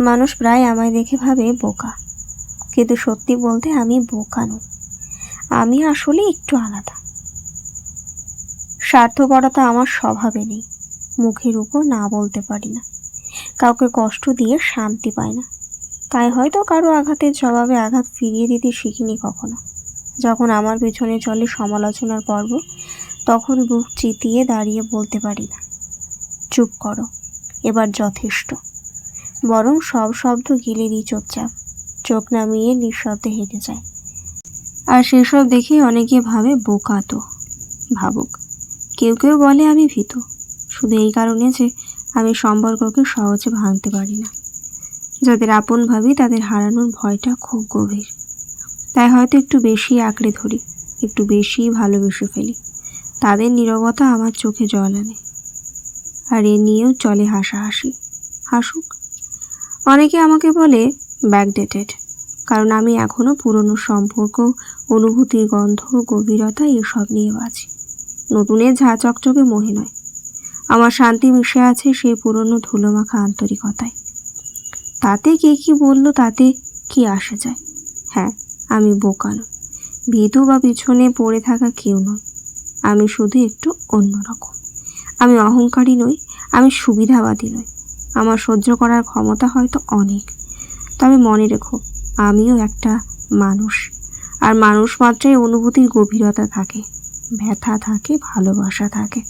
মানুষ প্রায় আমায় দেখে ভাবে বোকা। কিন্তু সত্যি বলতে আমি বোকা নই। আমি আসলে একটু আলাদা। স্বার্থপরতা আমার স্বভাবে নেই। মুখের উপর না বলতে পারি না। কাউকে কষ্ট দিয়ে শান্তি পাই না। তাই হয়তো কারও আঘাতের জবাবে আঘাত ফিরিয়ে দিতে শিখিনি কখনো। যখন আমার পেছনে চলে সমালোচনার পর্ব, তখন বুক চিতিয়ে দাঁড়িয়ে বলতে পারি না, চুপ করো, এবার যথেষ্ট। বরং সব শব্দ গিলে দিই চুপচাপ চোখ নামিয়ে নিঃশব্দে হেঁটে যায়। আর সেসব দেখে অনেকে ভাবে বোকা তো। ভাবুক। কেউ কেউ বলে আমি ভীত। শুধু এই কারণে যে আমি সম্পর্ককে সহজে ভাঙতে পারি না। যাদের আপন ভাবি, তাদের হারানোর ভয়টা খুব গভীর। তাই হয়তো একটু বেশি আঁকড়ে ধরি, একটু বেশি ভালোবেসে ফেলি। তাদের নীরবতা আমার চোখে জল আনে। আর এ নিয়েও চলে হাসাহাসি। হাসুক। অনেকে আমাকে বলে ব্যাকডেটেড কারণ আমি এখনও পুরনো সম্পর্ক অনুভূতির গন্ধ, গভীরতা এসব নিয়ে বাঁচি নতুনের ঝা চকচকে মহে নয়। আমার শান্তি মিশে আছে সেই পুরনো ধুলোমাখা আন্তরিকতায়। তাতে কে কি বলল, তাতে কি আসে যায়? হ্যাঁ আমি বোকা নই ভীতু বা পিছনে পড়ে থাকা কেউ নয় আমি শুধু একটু অন্যরকম। আমি অহংকারী নই, আমি সুবিধাবাদী নই। আমার সহ্য করার ক্ষমতা হয়তো অনেক। তবে মনে রেখো, আমিও একটা মানুষ। আর মানুষ মাত্রায় অনুভূতির গভীরতা থাকে, ব্যথা থাকে, ভালোবাসা থাকে।